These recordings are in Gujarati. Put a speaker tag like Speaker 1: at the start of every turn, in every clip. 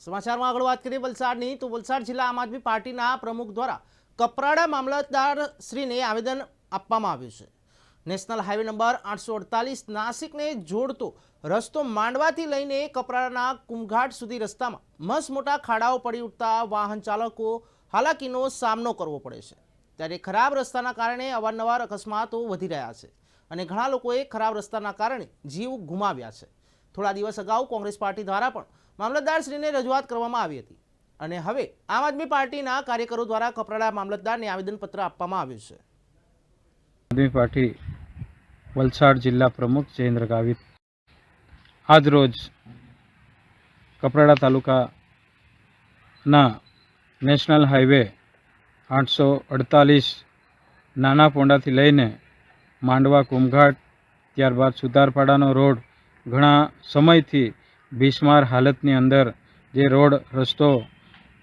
Speaker 1: સમાચારમાં આગળ વાત કરીએ વલસાડની, તો વલસાડ જિલ્લા આમ આદમી પાર્ટીના પ્રમુખ દ્વારા કપરાડા મામલતદાર શ્રીને આવેદન આપવામાં આવ્યું છે. નેશનલ હાઈવે નંબર આઠસો અડતાલીસ નાસિકને જોડતો રસ્તો માંડવાથી લઈને કપરાડાના કુમઘાટ સુધી રસ્તામાં મસ મોટા ખાડાઓ પડી ઉઠતા વાહન ચાલકો હાલાકીનો સામનો કરવો પડે છે. ત્યારે ખરાબ રસ્તાના કારણે અવારનવાર અકસ્માતો વધી રહ્યા છે અને ઘણા લોકોએ ખરાબ રસ્તાના કારણે જીવ ગુમાવ્યા છે. થોડા દિવસ અગાઉ કોંગ્રેસ પાર્ટી દ્વારા પણ મામલતદારશ્રીને રજૂઆત કરવામાં આવી હતી. અને હવે આમ આદમી પાર્ટીના કાર્યકરો દ્વારા કપરાડા મામલતદારને આવેદનપત્ર આપવામાં આવ્યું છે.
Speaker 2: આદમી પાર્ટી વલસાડ જિલ્લા પ્રમુખ જયેન્દ્ર ગાવિત આજરોજ કપરાડા તાલુકાના નેશનલ હાઈવે આઠસો અડતાલીસ નાના પોંડાથી લઈને માંડવા કુમઘાટ, ત્યારબાદ સુતારપાડાનો રોડ ઘણા સમયથી બિસ્માર હાલતની અંદર જે રોડ, રસ્તો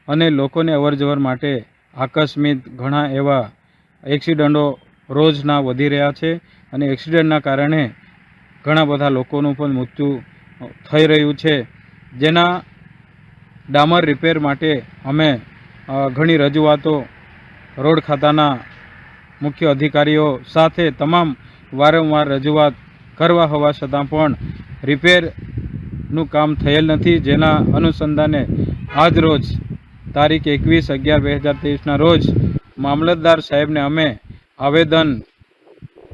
Speaker 2: અને લોકોને અવરજવર માટે આકસ્મિક ઘણા એવા એક્સિડન્ટો રોજના વધી રહ્યા છે અને એક્સિડન્ટના કારણે ઘણા બધા લોકોનું પણ મૃત્યુ થઈ રહ્યું છે. જેના ડામર રિપેર માટે અમે ઘણી રજૂઆતો રોડ ખાતાના મુખ્ય અધિકારીઓ સાથે તમામ વારંવાર રજૂઆત કરવા હોવા છતાં પણ રિપેરનું કામ થયેલ નથી, જેના અનુસંધાને આજ રોજ, તારીખ એકવીસ અગિયાર બે હજાર ત્રેવીસના રોજ, મામલતદાર સાહેબને અમે આવેદન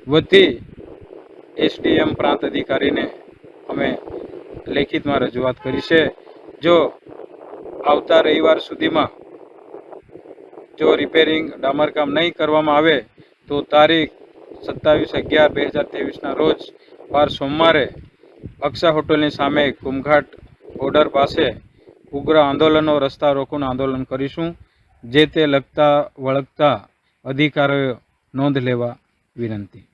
Speaker 2: વતી એસડીએમ પ્રાંત અધિકારીને અમે લેખિતમાં રજૂઆત કરી છે. જો આવતા રવિવાર સુધીમાં જો રિપેરિંગ ડામરકામ નહીં કરવામાં આવે, તો તારીખ સત્તાવીસ અગિયાર બે હજાર ત્રેવીસના રોજ વાર સોમવારે અક્ષા હોટલની સામે કુમઘાટ બોર્ડર પાસે ઉગ્ર આંદોલનો રસ્તા રોકોનું આંદોલન કરીશું, જે તે લગતા વળગતા અધિકારીઓ નોંધ લેવા વિનંતી.